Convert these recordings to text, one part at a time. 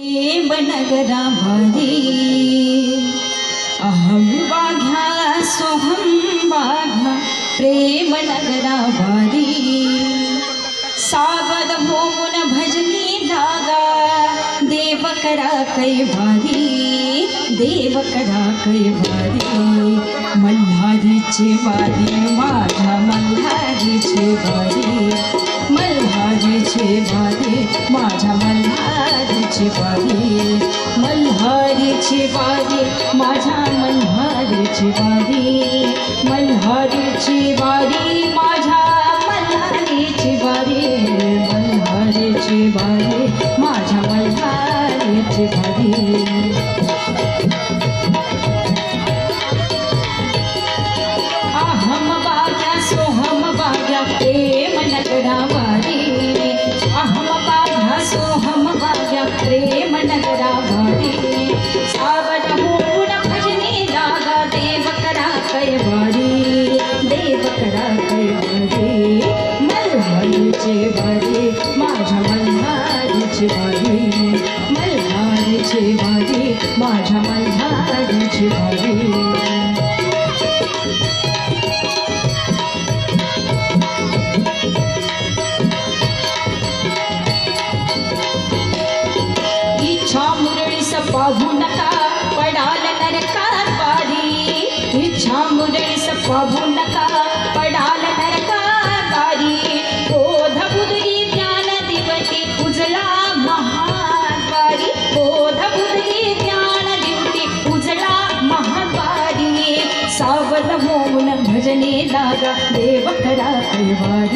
देवनगराभरे। अहं वाघ्या सोऽहं वाघ्या प्रेमनगराभरे। सावध होमुन भजनी धागा देव करा कैवारी करा कैवारी मल्हारीचे वारी माझ्या मल्हारीचे वारी मल्हारीचे वारी माझ्या मल्हारीचे वारी मल्हारीचे वारी माझ्या मल्हारीचे वारी मल्हारीची वारी माझ्या नका पडाल नरकात वारी इच्छा मुरळीस पाहू नका भजने लागा देव करा सावन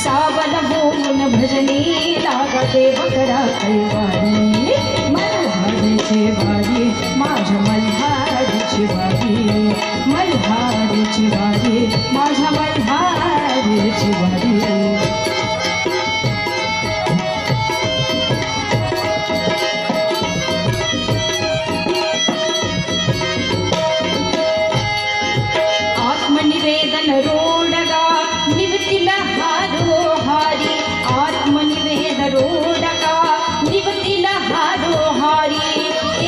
सावध होऊन भजने लागा देव करा कैवारी मल्हारीची वारी माझ्या मल्हारीची वारी मल्हारीची वारी माझ्या आत्मनिवेदन रोडगा निवतिल हारो हारी आत्मनिवेद रोडगा निवतिल हारो हारी।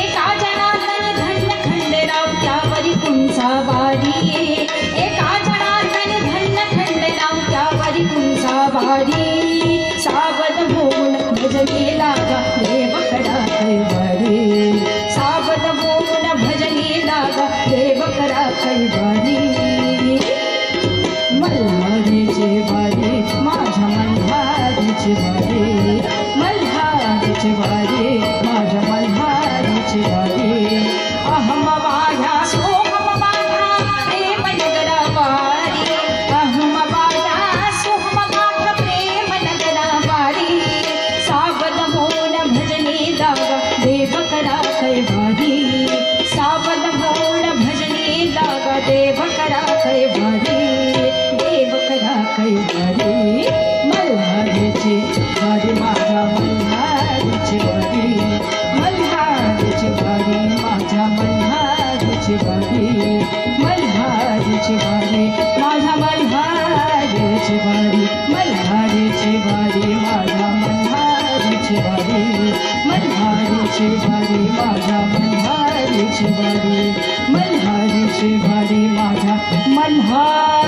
एका जनार्दन धन्य खंडेराव त्यावरी कुंचावारी एका जनार्दन धन्य खंडेराव त्यावरी कुंचावारी सावध होऊन भजने लागा देव करा वारी माझ्या प्रेम नगरा वारी सावध होऊन भजनी लागा, देव करा कैवारी. सावध होऊन भजनी लागा, देव करा कैवारी. देव करा कैवारी, मल्हारीची मनहारो शिवादा मनहारो मनहारो शिवा मनहार